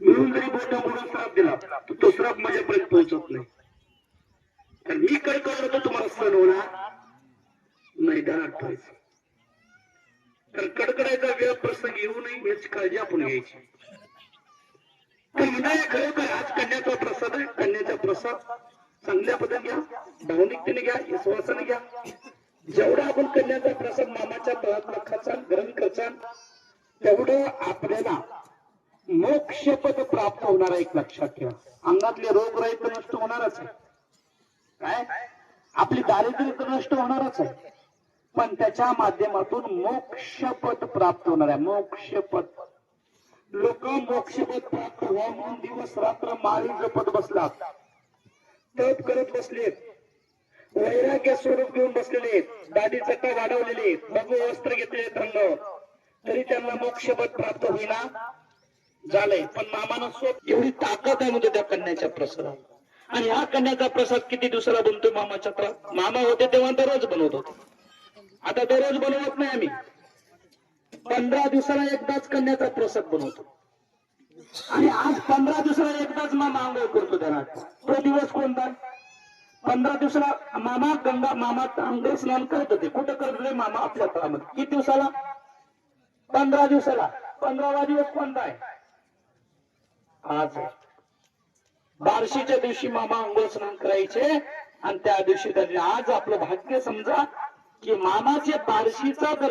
म्हणून जरी मोठा म्हणून श्राप दिला. तर तो श्राप माझ्यापर्यंत पोहोचत नाही. तर मी काय कडकडलं तर तुम्हाला सण होणार नाही ध्यानात ठेवायचं. तर कडकडायचा वेळ प्रसंग येऊ नये याची काळजी आपण घ्यायची. तर विनायक खरोखर आज कन्याचा प्रसाद आहे. कन्याचा प्रसाद चांगल्या पद्धतीने घ्या भावनिकतेने घ्या विश्वासाने घ्या. जेवढा आपण कन्याचा प्रसाद मामाच्या तळात खाचाल ग्रहण करचाल तेवढं आपल्याला मोक्षपद प्राप्त होणार आहे एक लक्षात ठेवा. अंगातले रोग रहित तर नष्ट होणारच आहे. काय? आपली दारिद्र्य तर नष्ट होणारच आहे. पण त्याच्या माध्यमातून मोक्षपद प्राप्त होणार आहे. मोक्षपद. लोक मोक्षपद प्राप्त व्हावं म्हणून दिवस रात्र माळी जपत बसलात. तप करत बसलेत. वैराग्य स्वरूप घेऊन बसलेले आहेत. दाढी चक्का वाढवलेले आहेत. वस्त्र घेतले त्यांना तरी त्यांना मोक्षपद प्राप्त होईना. झालंय. पण मामानं स्वत एवढी ताकद आहे म्हणजे त्या कन्याच्या प्रसादात आणि हा कन्याचा प्रसाद किती दिवसाला बनतोय मामाच्या तर मामा होते तेव्हा दररोज बनवत होते. आता दररोज बनवत नाही आम्ही. पंधरा दिवसाला एकदाच कन्याचा प्रसाद बनवतो. आणि आज पंधरा दिवसाला एकदाच मामा आंघोळ करतो त्याला. तो दिवस कोणता? पंधरा दिवसाला मामा गंगा मामा आंघोळ स्नान करत होते. कुठं करत होते मामा? आपल्या तळामध्ये. किती दिवसाला? पंधरा दिवसाला. पंधरावा दिवस कोणता आहे? आज बारशीच्या बार्शीच्या दिवशी मामा अंघोळ स्नान करायचे आणि त्या दिवशी त्यांनी आज आपलं भाग्य समजा की मामाचे बार्शीचा जर